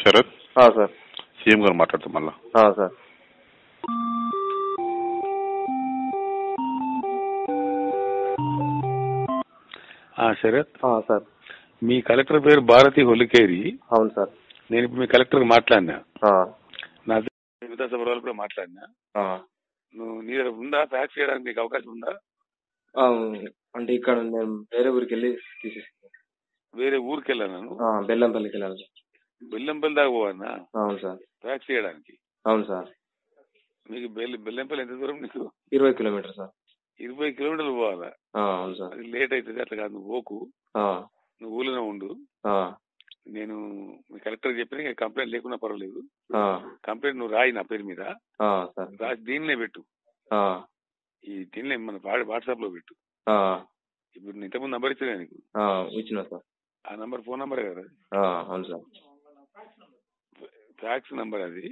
Sarath? Sir. CM గారు మాట్లాడతాం మళ్ళా. సార్. ఆ, శరత్? సార్. మీ కలెక్టర్ పేరు భారతి హొలికేరి. అవును సార్. నేను ఇప్పుడు మీ కలెక్టర్ మాట్లాడినా? ఆ, నా విధానసభ వాళ్ళు కూడా మాట్లాడినా? ఆ. నువ్వు నీ దగ్గర ఉందా? ఫ్యాక్స్ చేయడానికి నీకు అవకాశం ఉందా? ఆ, అంటే ఇక్కడ నేను వేరే ఊరికి వెళ్ళి తీసేసుకున్నాను వేరే ఊరికి వెళ్ళాను బెల్లంపల్లికి వెళ్ళాలి సార్. బెల్లంపల్లి దాకా పోవన్నా అవును సార్. ఫ్యాక్స్ చేయడానికి? అవును సార్. మీకు బెల్ బెల్లంపల్లి ఎంత దూరం నీకు? ఇరవై కిలోమీటర్ సార్. ఇరవై కిలోమీటర్లు పోవాలా? అవును సార్. అది లేట్ అవుతుంది అట్లా కాదు. నువ్వు పోకు. నువ్వు ఊళ్ళోనే ఉండు. నేను మీ కలెక్టర్ చెప్పిన కంప్లైంట్ లేకున్నా పర్వాలేదు. కంప్లైంట్ నువ్వు రాయి నా పేరు మీద. రాసి దీనినే పెట్టు. ఈ దీనిలో మన వాట్సాప్లో పెట్టు. ఇప్పుడు ఇంతకుముందు నంబర్ ఇచ్చిన నీకు? ఇచ్చిన సార్. ఆ నంబర్ ఫోన్ నంబర్ కదా? ఆ, అవును సార్. ఫ్యాక్స్ నంబర్ అది.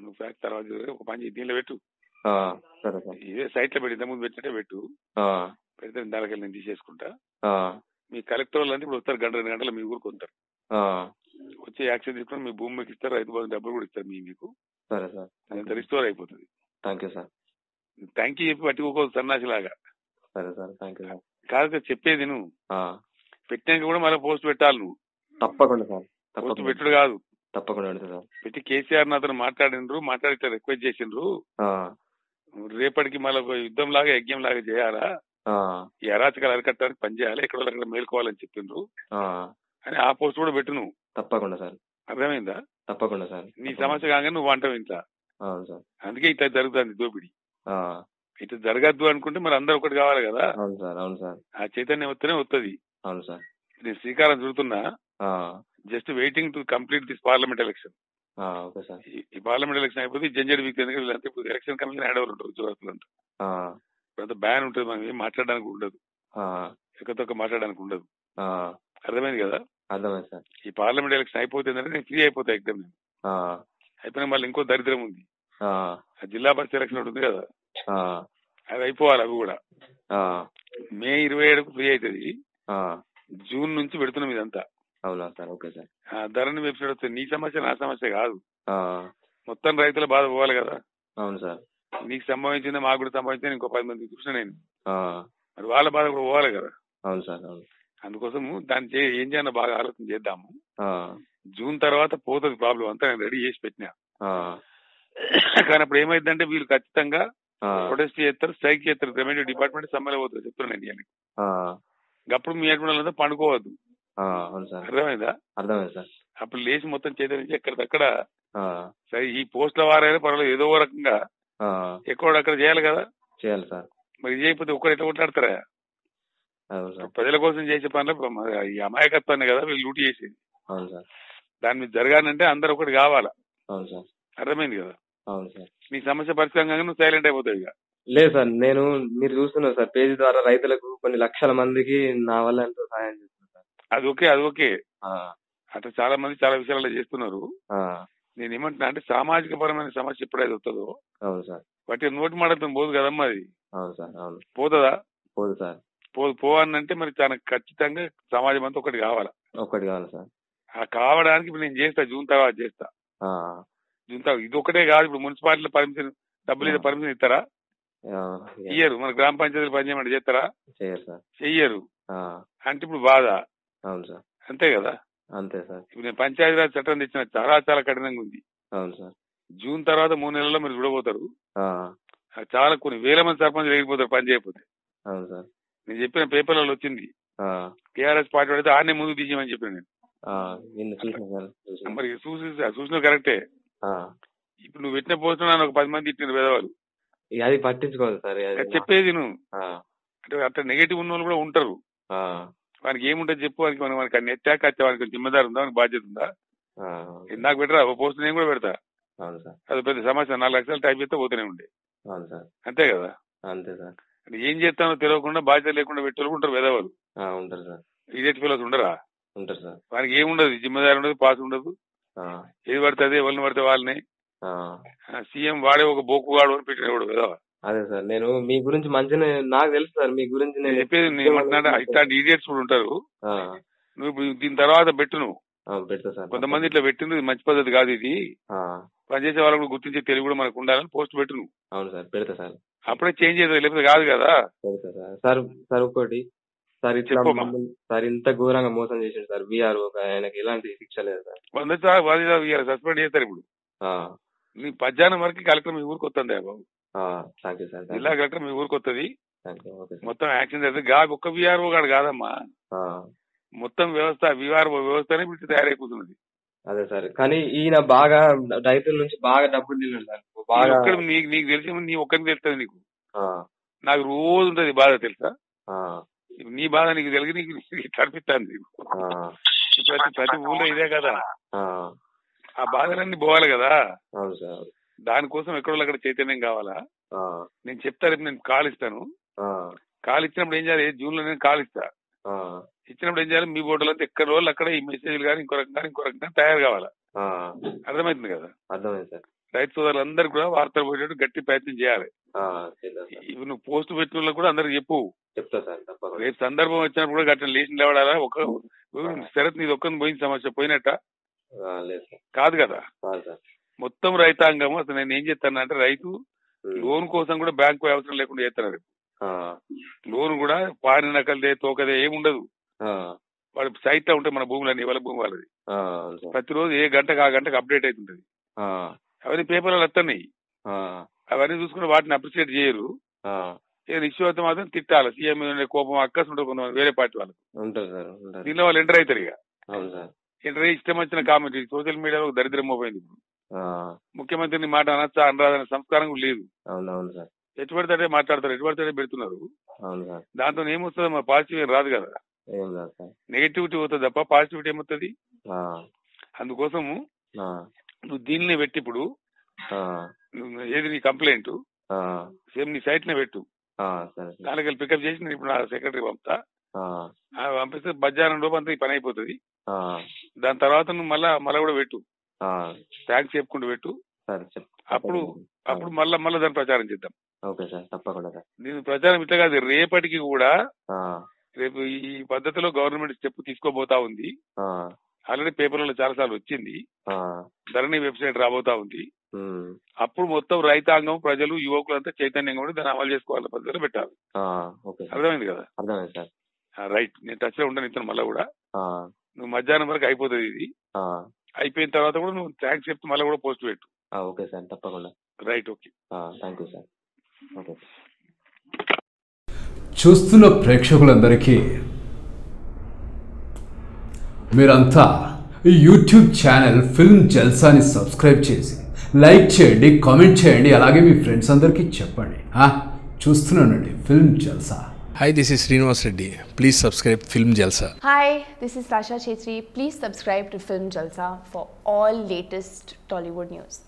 నువ్వు ఫ్యాక్స్ తర్వాత ఒక పని చేయి, దీనిలో పెట్టు. సరే సార్. ఇదే సైట్లో పెట్టి ఇంతకుముందు పెట్టినట్టే పెట్టు. పెడితే దానికి నేను తీసేసుకుంటా. మీ కలెక్టర్ వాళ్ళు అంటే ఇప్పుడు వస్తారు గంట రెండు గంటలు మీ ఊరికి వస్తారు. వచ్చి యాక్షన్ తీసుకుని మీ భూమి మీకు ఇస్తారు రైతు బంధు డబ్బులు కూడా ఇస్తారు మీ మీకు. సరే సార్. అంత రిస్టోర్ అయిపోతుంది. Thank you sir. Thank you చెప్పి పట్టుకోకూడదు సన్నాసిలాగా. సరే సార్. థ్యాంక్ యూ కాదు చెప్పేది నువ్వు పెట్టినాక కూడా మళ్ళీ పోస్ట్ పెట్టాలి నువ్వు. తప్పకుండా సార్. పోస్ట్ పెట్టుడు కాదు. తప్పకుండా సార్. పెట్టి కేసీఆర్ అతను మాట్లాడినరు మాట్లాడితే రిక్వెస్ట్ చేసిండ్రు. రేపటికి మళ్ళీ యుద్ధం లాగా యజ్ఞం లాగా చేయాలా? ఈ అరాచకాలు అరికట్టడానికి పని చేయాలి? ఎక్కడ అక్కడ మేల్కోవాలని చెప్పిండ్రు. అని ఆ పోస్ట్ కూడా పెట్టు నువ్వు తప్పకుండా సార్. అర్థమైందా? తప్పకుండా సార్. నీ సమస్య కాగానే నువ్వు అంటావు ఇంట్లో. అందుకే ఇట్లా జరుగుతుంది దోపిడి. ఇట్లా జరగద్దు అనుకుంటే మరి అందరు ఒకటి కావాలి కదా? అవును సార్ అవును సార్. ఆ చైతన్యం వస్తేనే వస్తుంది అవును సార్. నేను శ్రీకారం చుడుతున్నా. Just waiting to complete this parliament election. Okay sir. ఈ పార్లమెంట్ ఎలక్షన్ అయిపోతే జంజడ్ వీక్ ఎందుకంటే వీళ్ళంతా ఇప్పుడు ఎలక్షన్ కమిషన్ హ్యాండ్ ఓవర్ ఉంటారు ఉద్యోగస్తులు అంతా. ఆ, ఇప్పుడంతా బ్యాన్ ఉంటుంది మనం ఏం మాట్లాడడానికి ఉండదు. ఎక్కతొక్క మాట్లాడడానికి ఉండదు. అర్థమైంది కదా? అర్థమైంది సార్. ఈ పార్లమెంట్ ఎలక్షన్ అయిపోతుందంటే నేను ఫ్రీ అయిపోతా ఎగ్జామ్ నేను. అయిపోయినా మళ్ళీ ఇంకో దరిద్రం ఉంది. జిల్లా పరిషత్ ఎలక్షన్ ఉంది కదా? అది అయిపోవాలి అవి కూడా. మే ఇరవై ఏడుకు ఫ్రీ అవుతుంది. జూన్ నుంచి పెడుతున్నాం ఇదంతా. అవునా sir? Okay sir. Dharani website వస్తుంది నీ సమస్య నా సమస్య కాదు. మొత్తం రైతుల బాధ పోవాలి కదా. అవును సార్. నీకు సంభవించింది మాకు కూడా సంభవించింది ఇంకో పది మంది చూసిన నేను. మరి వాళ్ళ బాధ కూడా పోవాలి కదా. అవును సార్ అవును. అందుకోసము దాన్ని ఏం చేయాలో బాగా ఆలోచన చేద్దాము. జూన్ తర్వాత పోతుంది ప్రాబ్లం అంతా నేను రెడీ చేసి పెట్టినా. కానీ అప్పుడు ఏమైందంటే వీళ్ళు ఖచ్చితంగా ప్రొటెస్ట్ చేస్తారు స్ట్రైక్ చేస్తారు. రెవెన్యూ డిపార్ట్మెంట్ సమ్మెలో పోతుంది చెప్తున్నాను నేను అప్పుడు మీ పండుకోవద్దు. ఆ, అవును సార్. అర్థమైందా? అర్థమైంది సార్. అప్పుడు లేచి మొత్తం చేతి నుంచి ఎక్కడికక్కడ సరే ఈ పోస్టుల వారైనా పర్వాలేదు ఏదో రకంగా ఎక్కడ అక్కడ చేయాలి కదా? చేయాలి సార్. మరి ఇది చేయకపోతే ఒక్కరు ఎట్లా కొట్లాడతారా? ప్రజల కోసం చేసే పనులు ఈ అమాయకత్వాన్ని కదా వీళ్ళు లూటి చేసేది. దాని మీద జరగాలంటే అందరు ఒకటి కావాలా? అర్థమైంది కదా? నీ సమస్య పరిస్థితి నువ్వు సైలెంట్ అయిపోతావు ఇక. లేదు సార్ నేను మీరు చూస్తున్నారు సార్ పేజీ ద్వారా రైతులకు కొన్ని లక్షల మందికి నా వల్ల ఎంతో సహాయం చేస్తున్నారు సార్. అది ఓకే అది ఓకే. ఆ, అట్లా చాలా మంది చాలా విషయాలలో చేస్తున్నారు. ఆ, నేను ఏమంటున్నా అంటే సామాజిక పరమైన సమస్య ఎప్పుడైతే వస్తుందో అవును సార్. వాటి నోటి మాటతో పోదు కదమ్మా అది. అవును సార్ అవును. పోతుందా? పోదు సార్. పోదు పోవాలంటే మరి తనకు ఖచ్చితంగా సమాజం అంతా ఒకటి కావాలా? ఒక్కటి కావాలి సార్. ఆ కావడానికి ఇప్పుడు నేను చేస్తా జూన్ తర్వాత చేస్తా. ఆ, జూన్ తర్వాత ఇది ఒకటే కాదు ఇప్పుడు మున్సిపాలిటీలో పర్మిషన్ డబ్బులు పర్మిషన్ ఇస్తారా? ఇయ్యరు. మన గ్రామ పంచాయతీలు పనిచేయమంటే చేస్తారా? చేయరు సార్. చెయ్యరు. అంటే ఇప్పుడు బాధ. అవును సార్. అంతే కదా? అంతే సార్. ఇప్పుడు నేను పంచాయతీరాజ్ చట్టం తెచ్చిన చాలా చాలా కఠినంగా ఉంది. అవును సార్. జూన్ తర్వాత మూడు నెలల్లో మీరు చూడబోతారు. చాలా కొన్ని వేల మంది సర్పంచులు ఎగిరిపోతారు పని చేయకపోతే. అవును సార్. నేను చెప్పిన పేపర్లలో వచ్చింది. టీఆర్ఎస్ పార్టీ పడితే ఆడనే ముందు తీసేయమని చెప్పాను నేను. మరి చూసి చూసిన కరెక్టే. ఇప్పుడు నువ్వు పెట్టిన పోస్ట్ నన్ను ఒక పది మంది ఇచ్చిన పేదవాళ్ళు అది పట్టించుకోదు సార్ అది చెప్పేది నువ్వు అంటే అట్లా నెగిటివ్ ఉన్న వాళ్ళు కూడా ఉంటారు. వానికి ఏముంటుంది చెప్పు వానికి మనకి వానికి అన్ని ఎత్తాక వచ్చే వానికి జిమ్మదారు ఉందా వానికి బాధ్యత ఉందా? నాకు పెట్టరా పోస్ట్ నేను కూడా పెడతా. అది పెద్ద సమస్య నాలుగు లక్షలు టైప్ చేస్తే పోతూనే ఉండే. అంతే కదా? అంతే సార్. ఏం చేస్తానో తెలియకుండా బాధ్యత లేకుండా పెట్టే ఉంటారు పేదవాళ్ళు ఆ, ఉంటారు సార్. ఇదేట్ ఫీల్ ఉండరా? ఉంటారు సార్. వానికి ఏముండదు జిమ్మదారి ఉండదు పాస్ ఉండదు. ఏది పడితే అదే ఎవరిని పడితే వాళ్ళని. సీఎం వాడే ఒక బోకుగాడు అని పెట్టిన కూడా కదా అదే సార్ నేను మీ గురించి మంచిగా నాకు తెలుసు సార్ మీ గురించి నేను చెప్పేది నేను ఇట్లాంటి ఈడియట్స్ కూడా ఉంటారు. నువ్వు ఇప్పుడు దీని తర్వాత పెట్టు నువ్వు. పెడతా సార్ కొంతమంది ఇట్లా పెట్టింది మంచి పద్ధతి కాదు ఇది. పనిచేసే వాళ్ళు కూడా గుర్తించే తెలివి కూడా మనకు ఉండాలని పోస్ట్ పెట్టు నువ్వు. అవును సార్ పెడతా సార్. అప్పుడే చేంజ్ అవుతుంది లేకపోతే కాదు కదా. పెడతా సార్. సార్ సార్ ఒకటి సార్ ఇట్లా సార్ ఇంత ఘోరంగా మోసం చేసిండు సార్ విఆర్ ఒక ఆయనకి ఎలాంటి శిక్ష లేదు సార్. వంద సస్పెండ్ చేస్తారు ఇప్పుడు. నీ పద్యానం వరకు కలెక్టర్ మీ ఊరికి వస్తుంది బాబు. జిల్లా కలెక్టర్ మీ ఊరికి వస్తుంది. మొత్తం యాక్షన్ చేస్తుంది. గా ఒక్క విఆర్ఓ గాడు కాదమ్మా. మొత్తం వ్యవస్థ విఆర్ఓ వ్యవస్థనే ఇప్పుడు తయారైపోతున్నది. అదే సార్. కానీ ఈయన బాగా రైతుల నుంచి బాగా డబ్బులు తిన్నాడు సార్. నీ బాగా నీకు నీకు తెలిసి నీ ఒక్కరికి తెలుస్తుంది నీకు. నాకు రోజు ఉంటది బాధ తెలుసా? నీ బాధ నీకు తెలిసి నీకు. ఆ, ప్రతి ప్రతి ఊళ్ళో ఇదే కదా. ఆ, బాధలన్నీ పోవాలి కదా. అవును సార్. దానికోసం ఎక్కడో అక్కడ చైతన్యం కావాలా? నేను చెప్తా రేపు నేను కాల్ ఇస్తాను. కాల్ ఇచ్చినప్పుడు ఏం చేయాలి? జూన్లో నేను కాల్ ఇస్తా. ఇచ్చినప్పుడు ఏం చేయాలి? మీ బోర్డులో ఎక్కడ రోజులు అక్కడ ఈ మెసేజ్లు కానీ ఇంకో రకంగా ఇంకో రకంగా తయారు కావాలా? ఆ, అర్థమవుతుంది కదా? అర్థమైంది సార్. రైతు సోదరులందరూ కూడా వార్తలు పోయేటట్టు గట్టి ప్రయత్నం చేయాలి. ఇవి నువ్వు పోస్ట్ పెట్టిన కూడా అందరికి చెప్పు. చెప్తా సార్ తప్పకుండా. రేపు సందర్భం వచ్చినప్పుడు కూడా గట్టిన లేచి లేవడాలా? ఒక శరత్ నీది ఒక్కని పోయిన సమస్య పోయినట్ట? కాదు కదా? మొత్తం రైతాంగం అసలు నేను ఏం చేస్తాను అంటే రైతు లోన్ కోసం కూడా బ్యాంకు అవసరం లేకుండా చేస్తున్నారు లోన్ కూడా పాని నకలదే తోకదే ఏముండదు వాడు సైట్ ఉంటాయి మన భూములన్నీ వాళ్ళ భూమి వాళ్ళది. ప్రతిరోజు ఏ గంటకు ఆ గంటకు అప్డేట్ అవుతుంటది. అవన్నీ పేపర్లు వస్తున్నాయి అవన్నీ చూసుకుని వాటిని అప్రిషియేట్ చేయరు. ఇష్యూ అయితే మాత్రం తిట్టాలి. సీఎం కోపం అక్కస్ ఉంటుంది కొంతమంది వేరే పార్టీ వాళ్ళకి. దీనిలో వాళ్ళు ఎంటర్ అవుతారు ఇక. అయ్యి ఇష్టం వచ్చిన కామెంట్ సోషల్ మీడియాలో దరిద్రం పోయింది ఇప్పుడు. ఆ, ముఖ్యమంత్రిని మాట అనొచ్చా అనరాదనే సంస్కారం కూడా లేదు. సార్. ఎటు పడితే మాట్లాడతారు ఎటు పడితే పెడుతున్నారు. దాంతో ఏమొస్తుంది మా పాజిటివ్ ఏం రాదు కదా. నెగిటివిటీ అవుతుంది తప్ప పాజిటివిటీ ఏమవుతుంది అందుకోసము నువ్వు దీన్నే పెట్టి ఇప్పుడు. ఏది నీ కంప్లైంట్ సేమ్ నీ సైట్ నే పెట్టు దానికి పికప్ చేసి నేను ఇప్పుడు నా సెక్రటరీ పంపుతా. పంపిస్తే మధ్యాహ్నం లోపు అంతా ఈ పని అయిపోతుంది. దాని తర్వాత నువ్వు మళ్ళా మళ్ళా కూడా పెట్టు. థ్యాంక్స్ చెప్పుకుంటూ పెట్టు. అప్పుడు అప్పుడు మళ్ళా మళ్ళా దాన్ని ప్రచారం చేద్దాం. ఓకే సార్ తప్పకుండా సార్. దీని ప్రచారం ఇట్లా కాదు రేపటికి కూడా రేపు ఈ పద్ధతిలో గవర్నమెంట్ స్టెప్ తీసుకోబోతా ఉంది. ఆల్రెడీ పేపర్లలో చాలా సార్లు వచ్చింది. ధరణి వెబ్సైట్ రాబోతా ఉంది. అప్పుడు మొత్తం రైతాంగం ప్రజలు యువకులంతా చైతన్యంగా ఉండి దాన్ని అమలు చేసుకోవాలని పద్ధతిలో పెట్టాలి. అర్థమైంది కదా? అర్థమైంది సార్. ఆ, రైట్. నేను టచ్లో ఉంటాను ఇతను మళ్ళీ కూడా. నువ్వు మధ్యాహ్నం వరకు అయిపోతుంది ఇది. ఆ, అయిపోయిన తర్వాత కూడా నువ్వు థ్యాంక్స్ చెప్తే మళ్ళీ కూడా పోస్ట్ పెట్టు. ఆ, ఓకే సార్ తప్పకుండా. Right okay thank you sir okay చూస్తున్న ప్రేక్షకులందరికీ మీరంతా ఈ యూట్యూబ్ ఛానల్ ఫిల్మ్ జల్సాని సబ్స్క్రైబ్ చేసి లైక్ చేయండి కామెంట్ చేయండి అలాగే మీ ఫ్రెండ్స్ అందరికీ చెప్పండి. ఆ, చూస్తున్నానండి film Jalsa. Hi, this is Srinivas Reddy. Please subscribe Film Jalsa. Hi, this is Sasha Chetri. Please subscribe to Film Jalsa for all latest Tollywood news.